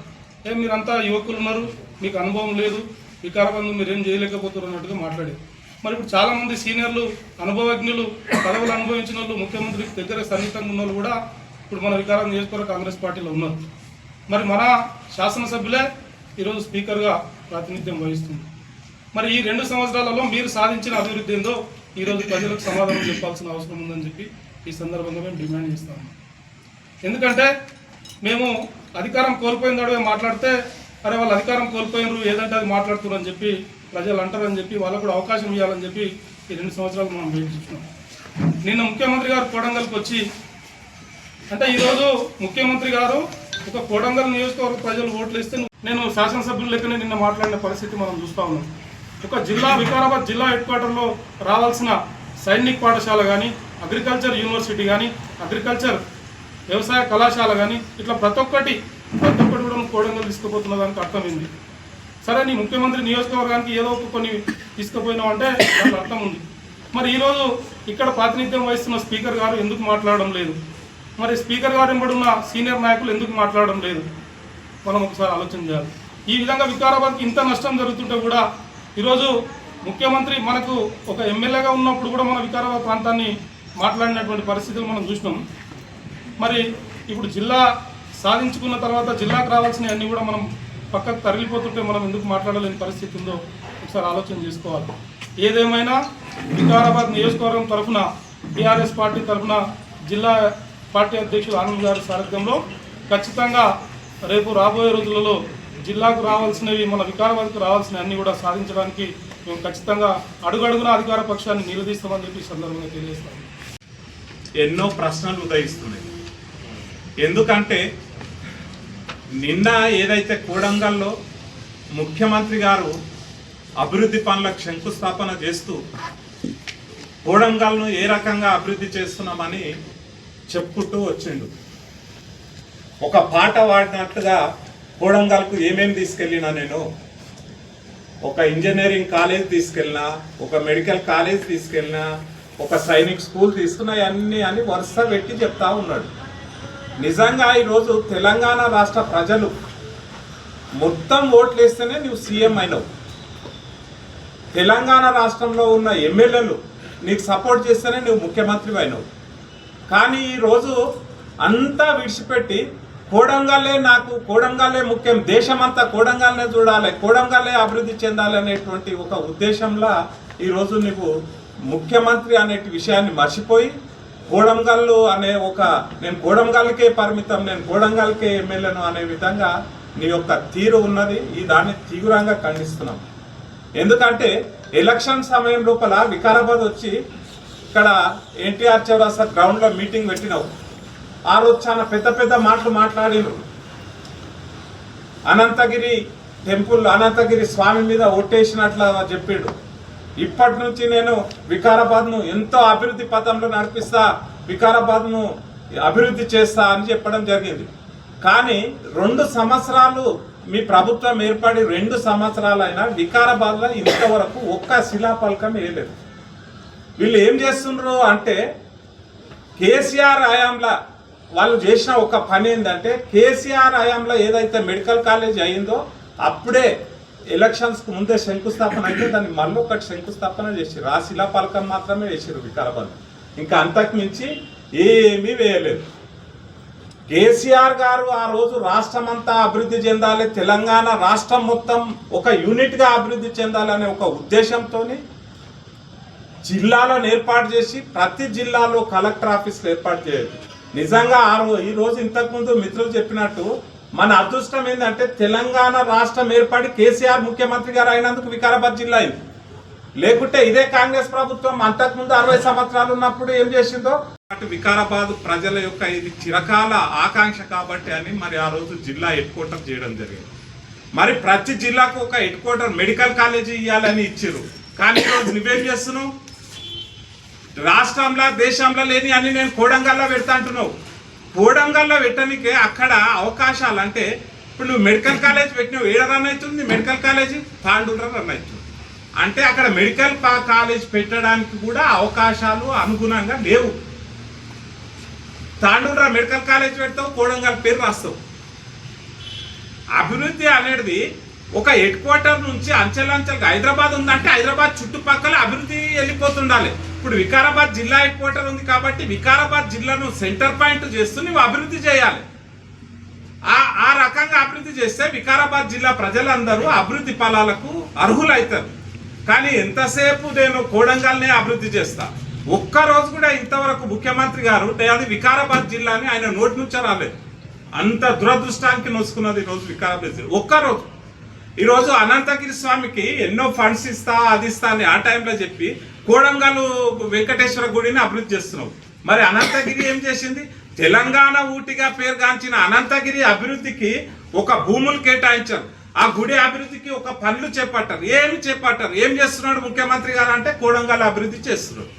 [SPEAKER 5] ఏ మీరంతా యువకులు ఉన్నారు మీకు అనుభవం లేదు వికారాబాద్ మీరు ఏం చేయలేకపోతున్నారు అన్నట్టుగా మాట్లాడారు. మరి ఇప్పుడు చాలామంది సీనియర్లు అనుభవజ్ఞులు పదవులు అనుభవించిన వాళ్ళు ముఖ్యమంత్రి దగ్గర సన్నిహితంగా ఉన్న వాళ్ళు కూడా ఇప్పుడు మన వికారం నియోజకవర్గ కాంగ్రెస్ పార్టీలో ఉన్నారు. మరి మన శాసనసభ్యులే ఈరోజు స్పీకర్గా ప్రాతినిధ్యం వహిస్తుంది. మరి ఈ రెండు సంవత్సరాలలో మీరు సాధించిన అభివృద్ధి ఏందో ఈరోజు ప్రజలకు సమాధానం చెప్పాల్సిన అవసరం ఉందని చెప్పి ఈ సందర్భంగా మేము డిమాండ్ చేస్తాము. ఎందుకంటే మేము అధికారం కోల్పోయిన తడవే మాట్లాడితే అరే వాళ్ళు అధికారం కోల్పోయినరు ఏదంటే అది మాట్లాడుతున్నారు అని చెప్పి ప్రజలు అంటారని చెప్పి వాళ్ళకు కూడా అవకాశం ఇవ్వాలని చెప్పి ఈ రెండు సంవత్సరాలు మనం వెయిట్ చూసినాం నిన్న ముఖ్యమంత్రి గారు కోడంగల్కి వచ్చి అంటే ఈరోజు ముఖ్యమంత్రి గారు ఒక కోడంగల్ నియోజకవర్గ ప్రజలు ఓట్లు ఇస్తే నేను శాసనసభ్యులు లెక్కనే నిన్న మాట్లాడిన పరిస్థితి మనం చూస్తా ఉన్నాం. ఒక జిల్లా వికారాబాద్ జిల్లా హెడ్ క్వార్టర్లో రావాల్సిన సైనిక్ పాఠశాల కానీ అగ్రికల్చర్ యూనివర్సిటీ కానీ అగ్రికల్చర్ వ్యవసాయ కళాశాల కానీ ఇట్లా ప్రతి ఒక్కటి ప్రతి ఒక్కటి కూడా నువ్వు కోడంగల్ తీసుకుపోతున్న దానికి అర్థమైంది సరే నీ ముఖ్యమంత్రి నియోజకవర్గానికి ఏదో ఒక కొన్ని తీసుకుపోయినావు అంటే దానికి అర్థం ఉంది. మరి ఈరోజు ఇక్కడ ప్రాతినిధ్యం వహిస్తున్న స్పీకర్ గారు ఎందుకు మాట్లాడడం లేదు? మరి స్పీకర్ గారు వెంబడున్న సీనియర్ నాయకులు ఎందుకు మాట్లాడడం లేదు? మనం ఒకసారి ఆలోచన చేయాలి. ఈ విధంగా వికారాబాద్కి ఇంత నష్టం జరుగుతుంటే కూడా ఈరోజు ముఖ్యమంత్రి మనకు ఒక ఎమ్మెల్యేగా ఉన్నప్పుడు కూడా మన వికారాబాద్ ప్రాంతాన్ని మాట్లాడినటువంటి పరిస్థితులు మనం చూసినాం. మరి ఇప్పుడు జిల్లా సాధించుకున్న తర్వాత జిల్లాకు రావాల్సిన అన్నీ కూడా మనం పక్కకు తరలిపోతుంటే మనం ఎందుకు మాట్లాడలేని పరిస్థితి ఉందో ఒకసారి ఆలోచన చేసుకోవాలి. ఏదేమైనా వికారాబాద్ నియోజకవర్గం తరఫున టీఆర్ఎస్ పార్టీ తరఫున జిల్లా పార్టీ అధ్యక్షుడు ఆనంద్ గారి సారథ్యంలో ఖచ్చితంగా రేపు రాబోయే రోజులలో జిల్లాకు రావాల్సినవి మన వికారాబాద్కు రావాల్సినవి అన్ని కూడా సాధించడానికి మేము ఖచ్చితంగా అడుగడుగున అధికార పక్షాన్ని నిలదీస్తామని చెప్పి సందర్భంగా తెలియజేస్తాము
[SPEAKER 6] ఎన్నో ప్రశ్నలు ఉదయిస్తున్నాయి. ఎందుకంటే నిన్న ఏదైతే కూడంగల్లో ముఖ్యమంత్రి గారు అభివృద్ధి పనులకు శంకుస్థాపన చేస్తూ కూడంగల్ను ఏ రకంగా అభివృద్ధి చేస్తున్నామని చెప్పుకుంటూ వచ్చిండు. ఒక పాట పాడినట్లుగా కోడంగల్కు ఏమేమి తీసుకెళ్ళినా నేను ఒక ఇంజనీరింగ్ కాలేజ్ తీసుకెళ్ళినా ఒక మెడికల్ కాలేజ్ తీసుకెళ్ళినా ఒక సైనిక్ స్కూల్ తీసుకున్నా అన్నీ అని వరుస పెట్టి చెప్తా ఉన్నాడు. నిజంగా ఈరోజు తెలంగాణ రాష్ట్ర ప్రజలు మొత్తం ఓట్లు వేస్తేనే నువ్వు సీఎం అయినావు. తెలంగాణ రాష్ట్రంలో ఉన్న ఎమ్మెల్యేలు నీకు సపోర్ట్ చేస్తేనే నువ్వు ముఖ్యమంత్రి అయినావు. కానీ ఈరోజు అంతా విడిచిపెట్టి కోడంగల్లే నాకు కోడంగల్లే ముఖ్యం. దేశమంతా కోడంగల్నే చూడాలి కోడంగల్లే అభివృద్ధి చెందాలి అనేటువంటి ఒక ఉద్దేశంలో ఈరోజు నీకు ముఖ్యమంత్రి అనే విషయాన్ని మర్చిపోయి కోడంగల్లు అనే ఒక నేను కోడంగల్కే పరిమితం నేను కోడంగల్కే ఎమ్మెల్యేను అనే విధంగా నీ యొక్క తీరు ఉన్నది ఈ దాన్ని తీవ్రంగా ఖండిస్తున్నాం. ఎందుకంటే ఎలక్షన్ సమయం లోపల వికారాబాద్ వచ్చి ఇక్కడ ఎన్టీఆర్ చౌరాసా గ్రౌండ్లో మీటింగ్ పెట్టినావు. ఆ రోజు చాలా పెద్ద పెద్ద మాటలు మాట్లాడిను అనంతగిరి టెంపుల్ అనంతగిరి స్వామి మీద ఒట్టేసినట్లు చెప్పిండు. ఇప్పటి నుంచి నేను వికారాబాద్ను ఎంతో అభివృద్ధి పథంలో నడిపిస్తా వికారాబాద్ను అభివృద్ధి చేస్తా అని చెప్పడం జరిగింది. కానీ రెండు సంవత్సరాలు మీ ప్రభుత్వం ఏర్పడి రెండు సంవత్సరాలైనా వికారాబాద్లో ఇంతవరకు ఒక్క శిలాపలకం వేయలేదు. వీళ్ళు ఏం చేస్తున్నారు అంటే కేసీఆర్ హయాంలో వాళ్ళు చేసిన ఒక పని ఏంటంటే కేసీఆర్ హయాంలో ఏదైతే మెడికల్ కాలేజ్ అయిందో అప్పుడే ఎలక్షన్స్కి ముందే శంకుస్థాపన అయితే దాన్ని మళ్ళీ ఒకటి శంకుస్థాపన చేసిర్రు. ఆ శిలాపలకం మాత్రమే వేసిర్రు వికారాబాద్. ఇంకా అంతకు మించి ఏమీ వేయలేదు. కేసీఆర్ గారు ఆ రోజు రాష్ట్రం అంతా అభివృద్ధి చెందాలి తెలంగాణ రాష్ట్రం మొత్తం ఒక యూనిట్గా అభివృద్ధి చెందాలనే ఒక ఉద్దేశంతో జిల్లాలను ఏర్పాటు చేసి ప్రతి జిల్లాలో కలెక్టర్ ఆఫీసులు ఏర్పాటు చేయదు నిజంగా ఆ రోజు ఈ రోజు ఇంతకుముందు మిత్రులు చెప్పినట్టు మన అదృష్టం ఏంటంటే తెలంగాణ రాష్ట్రం ఏర్పడి కేసీఆర్ ముఖ్యమంత్రి గారు అయినందుకు వికారాబాద్ జిల్లా అయింది లేకుంటే ఇదే కాంగ్రెస్ ప్రభుత్వం అంతకుముందు అరవై సంవత్సరాలు ఉన్నప్పుడు ఏం చేసిందో? అటు వికారాబాద్ ప్రజల యొక్క ఇది చిరకాల ఆకాంక్ష కాబట్టి అని మరి ఆ రోజు జిల్లా హెడ్ క్వార్టర్ చేయడం జరిగింది. మరి ప్రతి జిల్లాకు ఒక హెడ్ క్వార్టర్ మెడికల్ కాలేజీ ఇవ్వాలని ఇచ్చారు కానీ ఈరోజు నువ్వేం చేస్తున్నావు? రాష్ట్రంలో దేశంలో లేని అని నేను కోడంగల్లో పెడతా అంటున్నావు. కోడంగల్లో పెట్టడానికి అక్కడ అవకాశాలు అంటే ఇప్పుడు నువ్వు మెడికల్ కాలేజ్ పెట్టినావు. ఏడ రన్ అవుతుంది? Medical college? తాండూరులో రన్ అవుతుంది. అంటే అక్కడ మెడికల్ కాలేజ్ పెట్టడానికి కూడా అవకాశాలు అనుగుణంగా లేవు. తాండూరులో మెడికల్ కాలేజ్ పెడతావు కోడంగల్ పేరు రాస్తావు. అభివృద్ధి అనేది ఒక హెడ్ క్వార్టర్ నుంచి అంచెలంచెలకు హైదరాబాద్ ఉందంటే హైదరాబాద్ చుట్టుపక్కల అభివృద్ధి వెళ్ళిపోతుండాలి. ఇప్పుడు వికారాబాద్ జిల్లా హెడ్ క్వార్టర్ ఉంది కాబట్టి వికారాబాద్ జిల్లాను సెంటర్ పాయింట్ చేస్తూ నువ్వు అభివృద్ధి చేయాలి. ఆ ఆ రకంగా అభివృద్ధి చేస్తే వికారాబాద్ జిల్లా ప్రజలందరూ అభివృద్ధి ఫలాలకు అర్హులవుతారు కానీ ఎంతసేపు నేను కోడంగల్నే అభివృద్ధి చేస్తా? ఒక్క రోజు కూడా ఇంతవరకు ముఖ్యమంత్రి గారు అది వికారాబాద్ జిల్లాని ఆయన నోటి నుంచి రాలేదు. అంత దురదృష్టానికి నోసుకున్నది ఈరోజు వికారాబాద్ జిల్లా. ఒక్క రోజు. ఈరోజు అనంతగిరి స్వామికి ఎన్నో ఫండ్స్ ఇస్తా అది ఇస్తా అని ఆ టైంలో చెప్పి కోడంగల్ వెంకటేశ్వర గుడిని అభివృద్ధి చేస్తున్నావు. మరి అనంతగిరి ఏం చేసింది? తెలంగాణ ఊటిగా పేరుగాంచిన అనంతగిరి అభివృద్ధికి ఒక భూములు కేటాయించారు. ఆ గుడి అభివృద్ధికి ఒక పనులు చేపట్టారు. ఏమి చేపట్టారు? ఏం చేస్తున్నాడు ముఖ్యమంత్రి గారు అంటే కోడంగల్ అభివృద్ధి చేస్తున్నాడు.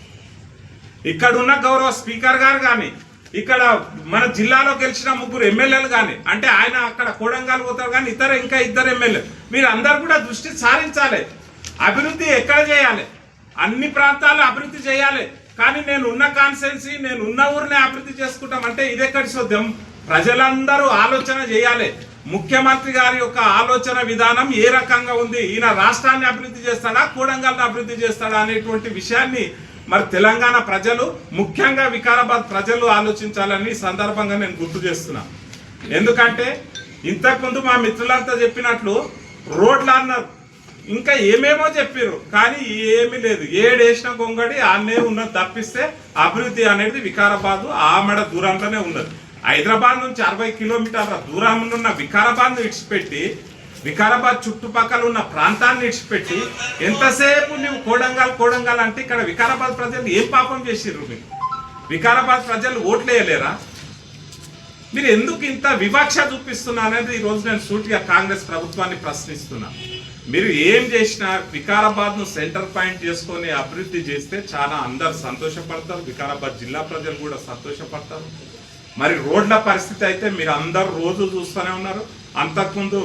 [SPEAKER 6] ఇక్కడ ఉన్న గౌరవ స్పీకర్ గారు కానీ ఇక్కడ మన జిల్లాలో గెలిచిన ముగ్గురు ఎమ్మెల్యేలు కానీ అంటే ఆయన అక్కడ కోడంగల్ పోతారు కానీ ఇతర ఇంకా ఇద్దరు ఎమ్మెల్యే మీరు అందరు కూడా దృష్టి సారించాలి. అభివృద్ధి ఎక్కడ చేయాలి? అన్ని ప్రాంతాలు అభివృద్ధి చేయాలి. కానీ నేను ఉన్న కాన్సెన్సీ నేను ఉన్న ఊరిని అభివృద్ధి చేసుకుంటాం అంటే ఇదెక్కడి సోద్యం ప్రజలందరూ ఆలోచన చేయాలి. ముఖ్యమంత్రి గారి యొక్క ఆలోచన విధానం ఏ రకంగా ఉంది? ఈయన రాష్ట్రాన్ని అభివృద్ధి చేస్తాడా? కూడంగాలను అభివృద్ధి చేస్తాడా? అనేటువంటి విషయాన్ని మరి తెలంగాణ ప్రజలు ముఖ్యంగా వికారాబాద్ ప్రజలు ఆలోచించాలని సందర్భంగా నేను గుర్తు చేస్తున్నా. ఎందుకంటే ఇంతకుముందు మా మిత్రులంతా చెప్పినట్లు రోడ్లు అన్నారు. ఇంకా ఏమేమో చెప్పారు కానీ ఏమీ లేదు. ఏడేసిన గొంగడి ఆనే ఉన్నది తప్పిస్తే అభివృద్ధి అనేది వికారాబాద్ ఆమెడ దూరంలోనే ఉన్నది. హైదరాబాద్ నుంచి అరవై కిలోమీటర్ల దూరంలో ఉన్న వికారాబాద్ విడిచిపెట్టి వికారాబాద్ చుట్టుపక్కల ఉన్న ప్రాంతాన్ని ఇడిచిపెట్టి ఎంతసేపు నువ్వు కోడంగల్ కోడంగల్ అంటే ఇక్కడ వికారాబాద్ ప్రజలు ఏం పాపం చేసిర్రు మీరు? వికారాబాద్ ప్రజలు ఓట్లేయలేరా? మీరు ఎందుకు ఇంత వివక్ష చూపిస్తున్నారనేది అనేది ఈ రోజు నేను సూటిగా కాంగ్రెస్ ప్రభుత్వాన్ని ప్రశ్నిస్తున్నా. మీరు ఏం చేసినా వికారాబాద్ను సెంటర్ పాయింట్ చేసుకొని అభివృద్ధి చేస్తే చాలా అందరు సంతోషపడతారు వికారాబాద్ జిల్లా ప్రజలు కూడా సంతోషపడతారు. మరి రోడ్ల పరిస్థితి అయితే మీరు అందరు రోజు చూస్తూనే ఉన్నారు. అంతకుముందు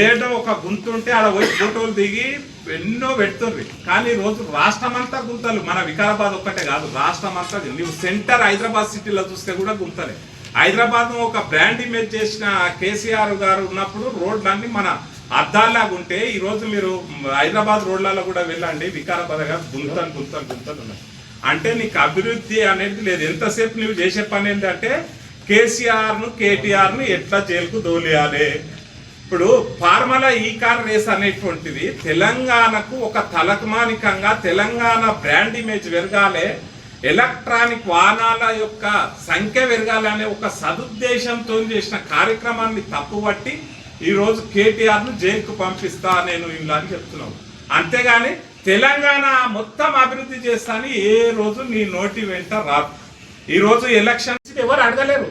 [SPEAKER 6] ఏదో ఒక గుంత ఉంటే ఆడ పోయి ఫోటోలు దిగి ఎన్నో పెడుతుంది కానీ ఈ రోజు రాష్ట్రం అంతా గుంతలు. మన వికారాబాద్ ఒక్కటే కాదు రాష్ట్రం అంతా నువ్వు సెంటర్ హైదరాబాద్ సిటీలో చూస్తే కూడా గుంతలే. హైదరాబాద్ ఒక బ్రాండ్ ఇమేజ్ చేసిన కేసీఆర్ గారు ఉన్నప్పుడు రోడ్లన్నీ మన అద్దాల్లాగా ఉంటే ఈ రోజు మీరు హైదరాబాద్ రోడ్లలో కూడా వెళ్ళండి. వికారాబాద్ గారు గుంతలు గుంతలు గుంతలు ఉన్నాయి. అంటే నీకు అభివృద్ధి అనేది లేదు. ఎంతసేపు నువ్వు చేసే పని ఏంటంటే కేసీఆర్ను కేటీఆర్ను ఎట్లా జైలుకు దోలియాలి? ఇప్పుడు ఫార్మలా ఈ కార్ రేస్ అనేటువంటిది తెలంగాణకు ఒక తలకమానికంగా తెలంగాణ బ్రాండ్ ఇమేజ్ పెరగాలి ఎలక్ట్రానిక్ వాహనాల యొక్క సంఖ్య పెరగాలి అనే ఒక సదుద్దేశంతో చేసిన కార్యక్రమాన్ని తప్పుబట్టి ఈరోజు కేటీఆర్ను జైలుకు పంపిస్తా నేను ఇలా అని చెప్తున్నాను అంతేగాని తెలంగాణ మొత్తం అభివృద్ధి చేస్తా అని ఏ రోజు నీ నోటి వెంట రాదు. ఈరోజు ఎలక్షన్స్ ఎవరు అడగలేరు.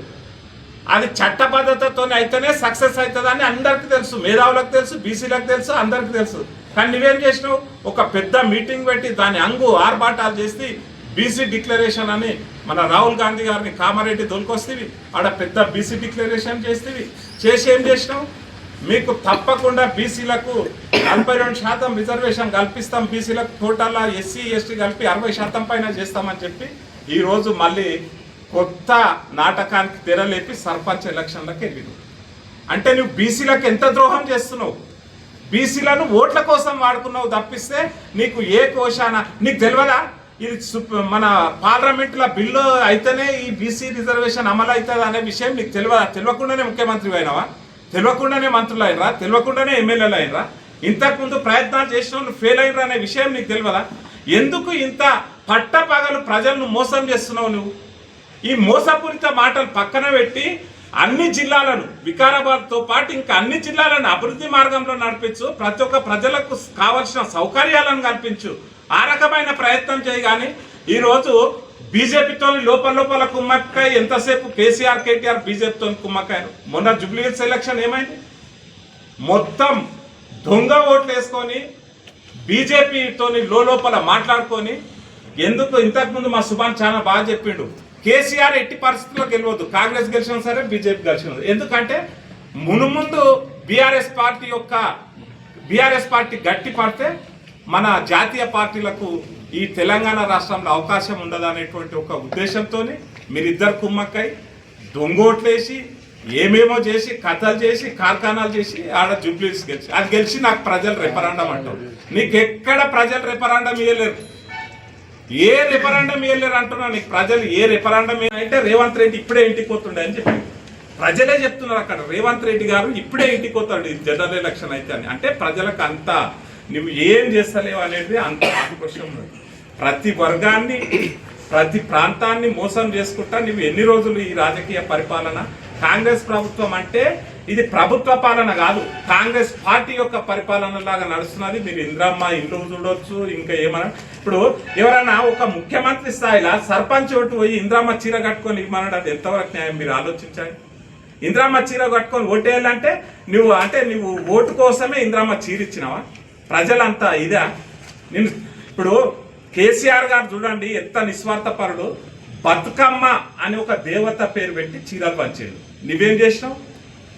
[SPEAKER 6] అది చట్టబద్ధతతో అయితేనే సక్సెస్ అవుతుందని అందరికి తెలుసు. మేధావులకు తెలుసు బీసీలకు తెలుసు అందరికి తెలుసు. కానీ నువ్వేం చేసినావు? ఒక పెద్ద మీటింగ్ పెట్టి దాని అంగు ఆర్భాటాలు చేసి బీసీ డిక్లరేషన్ అని మన రాహుల్ గాంధీ గారిని కామారెడ్డి దొరికొస్తేవి ఆడ పెద్ద బీసీ డిక్లరేషన్ చేస్తేవి. చేసి ఏం చేసినావు? మీకు తప్పకుండా బీసీలకు నలభై రెండు శాతం రిజర్వేషన్ కల్పిస్తాం. బీసీలకు టోటల్ ఎస్సీ ఎస్టీ కలిపి అరవై శాతం పైన చేస్తామని చెప్పి ఈరోజు మళ్ళీ కొత్త నాటకానికి తెరలేపి సర్పంచ్ ఎలక్షన్లకు వెళ్ళిను అంటే నువ్వు బీసీలకు ఎంత ద్రోహం చేస్తున్నావు? బీసీలను ఓట్ల కోసం వాడుకున్నావు తప్పిస్తే నీకు ఏ కోశాన నీకు తెలియదా ఇది మన పార్లమెంట్లో బిల్లు అయితేనే ఈ బీసీ రిజర్వేషన్ అమలు అవుతుంది అనే విషయం నీకు తెలియదా తెలియకుండానే ముఖ్యమంత్రి అయినవా? తెలియకుండానే మంత్రులు అయినరా? తెలియకుండానే ఎమ్మెల్యేలు అయినరా? ఇంతకుముందు ప్రయత్నాలు చేసిన వాళ్ళు ఫెయిల్ అయినరా అనే విషయం నీకు తెలియదా ఎందుకు ఇంత పట్టపగలు ప్రజలను మోసం చేస్తున్నావు నువ్వు? ఈ మోసపూరిత మాటలు పక్కన పెట్టి అన్ని జిల్లాలను వికారాబాద్తో పాటు ఇంకా అన్ని జిల్లాలను అభివృద్ధి మార్గంలో నడిపించు ప్రతి ఒక్క ప్రజలకు కావలసిన సౌకర్యాలను కల్పించు. ఆ రకమైన ప్రయత్నం చేయి కానీ ఈరోజు బీజేపీతో లోపల లోపల కుమ్మక్కాయ ఎంతసేపు కేసీఆర్ కేటీఆర్ బీజేపీతో కుమ్మక్కాయను మొన్న జూబ్లీహిల్స్ ఎలక్షన్ ఏమైంది? మొత్తం దొంగ ఓట్లు వేసుకొని బీజేపీతోని లోపల మాట్లాడుకొని ఎందుకు ఇంతకుముందు మా సుభాన్ చాలా బాగా చెప్పిండు కేసీఆర్ ఎట్టి పరిస్థితుల్లో గెలవద్దు. కాంగ్రెస్ గెలిచిన సరే బీజేపీ గెలిచిన ఎందుకంటే మునుముందు బీఆర్ఎస్ పార్టీ యొక్క బీఆర్ఎస్ పార్టీ గట్టి పడితే మన జాతీయ పార్టీలకు ఈ తెలంగాణ రాష్ట్రంలో అవకాశం ఉండదనేటువంటి ఒక ఉద్దేశంతో మీరిద్దరు కుమ్మక్కై దొంగోట్లేసి ఏమేమో చేసి కథలు చేసి కార్ఖానాలు చేసి ఆడ జూబ్లీస్ గెలిచి అది గెలిచి నాకు ప్రజలు రెఫరాండం అంటారు. నీకు ఎక్కడ ప్రజలు రెఫరాండం ఇవ్వలేరు ఏ రిఫరెండం ఇవ్వలేరు అంటున్నా నీకు ప్రజలు ఏ రిఫరెండం అంటే రేవంత్ రెడ్డి ఇప్పుడే ఇంటికి పోతుండే అని చెప్పి ప్రజలే చెప్తున్నారు అక్కడ రేవంత్ రెడ్డి గారు ఇప్పుడే ఇంటికి పోతాడు ఈ జనరల్ ఎలక్షన్ అయితే అని. అంటే ప్రజలకు అంత నువ్వు ఏం చేస్తలేవు అనేది అంత ఆక్రోషం ప్రతి వర్గాన్ని ప్రతి ప్రాంతాన్ని మోసం చేసుకుంటా నువ్వు ఎన్ని రోజులు ఈ రాజకీయ పరిపాలన కాంగ్రెస్ ప్రభుత్వం అంటే ఇది ప్రభుత్వ పాలన కాదు. కాంగ్రెస్ పార్టీ యొక్క పరిపాలన లాగా నడుస్తున్నది. మీరు ఇంద్రమ్మ ఇల్లు చూడొచ్చు ఇంకా ఏమన్నా. ఇప్పుడు ఎవరైనా ఒక ముఖ్యమంత్రి స్థాయిలో సర్పంచ్ ఓటు పోయి ఇంద్రమ్మ చీర కట్టుకొని ఇవ్వమన్నాడు అది ఎంతవరకు న్యాయం? మీరు ఆలోచించండి. ఇంద్రమ్మ చీర కట్టుకొని ఓటేయాలంటే నువ్వు అంటే నువ్వు ఓటు కోసమే ఇంద్రమ్మ చీర ఇచ్చినావా ప్రజలంతా ఇదా? నేను ఇప్పుడు కేసీఆర్ గారు చూడండి ఎంత నిస్వార్థపరుడు. బతుకమ్మ అని ఒక దేవత పేరు పెట్టి చీరలు పంచాడు. నువ్వేం చేసినావు?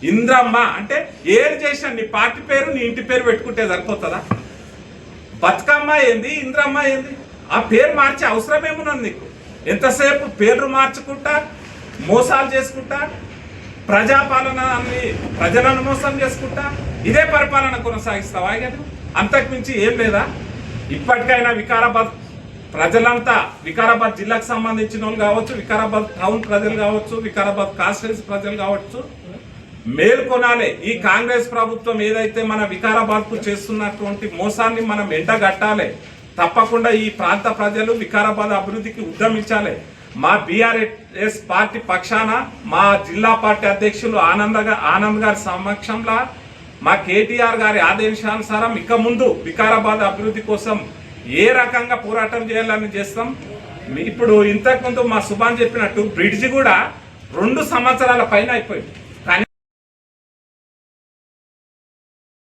[SPEAKER 6] ఇంద్రమ్మ అంటే ఏది చేసినా నీ పార్టీ పేరు నీ ఇంటి పేరు పెట్టుకుంటే సరిపోతుందా? బతుకమ్మ ఏంది? ఇంద్రమ్మ ఏంది? ఆ పేరు మార్చే అవసరం ఏమున్నది నీకు? ఎంతసేపు పేర్లు మార్చుకుంటా మోసాలు చేసుకుంటా ప్రజాపాలన అన్ని ప్రజలను మోసం చేసుకుంటా ఇదే పరిపాలన కొనసాగిస్తావా కదా అంతకుమించి ఏం లేదా? ఇప్పటికైనా వికారాబాద్ ప్రజలంతా వికారాబాద్ జిల్లాకు సంబంధించిన వాళ్ళు కావచ్చు వికారాబాద్ టౌన్ ప్రజలు కావచ్చు వికారాబాద్ కాన్స్టిట్యూన్సీ ప్రజలు కావచ్చు మేల్కొనాలి. ఈ కాంగ్రెస్ ప్రభుత్వం ఏదైతే మన వికారాబాద్కు చేస్తున్నటువంటి మోసాన్ని మనం ఎండగట్టాలి తప్పకుండా ఈ ప్రాంత ప్రజలు వికారాబాద్ అభివృద్ధికి ఉద్యమించాలి. మా బీఆర్ఎస్ పార్టీ పక్షాన మా జిల్లా పార్టీ అధ్యక్షులు ఆనందగా ఆనంద్ గారి సమక్షంలో మా కేటీఆర్ గారి ఆదేశానుసారం ఇక ముందు వికారాబాద్ అభివృద్ధి కోసం ఏ రకంగా పోరాటం చేయాలని చేస్తాం? ఇప్పుడు ఇంతకుముందు మా సుభాన్ చెప్పినట్టు బ్రిడ్జ్ కూడా రెండు సంవత్సరాల పైన అయిపోయింది.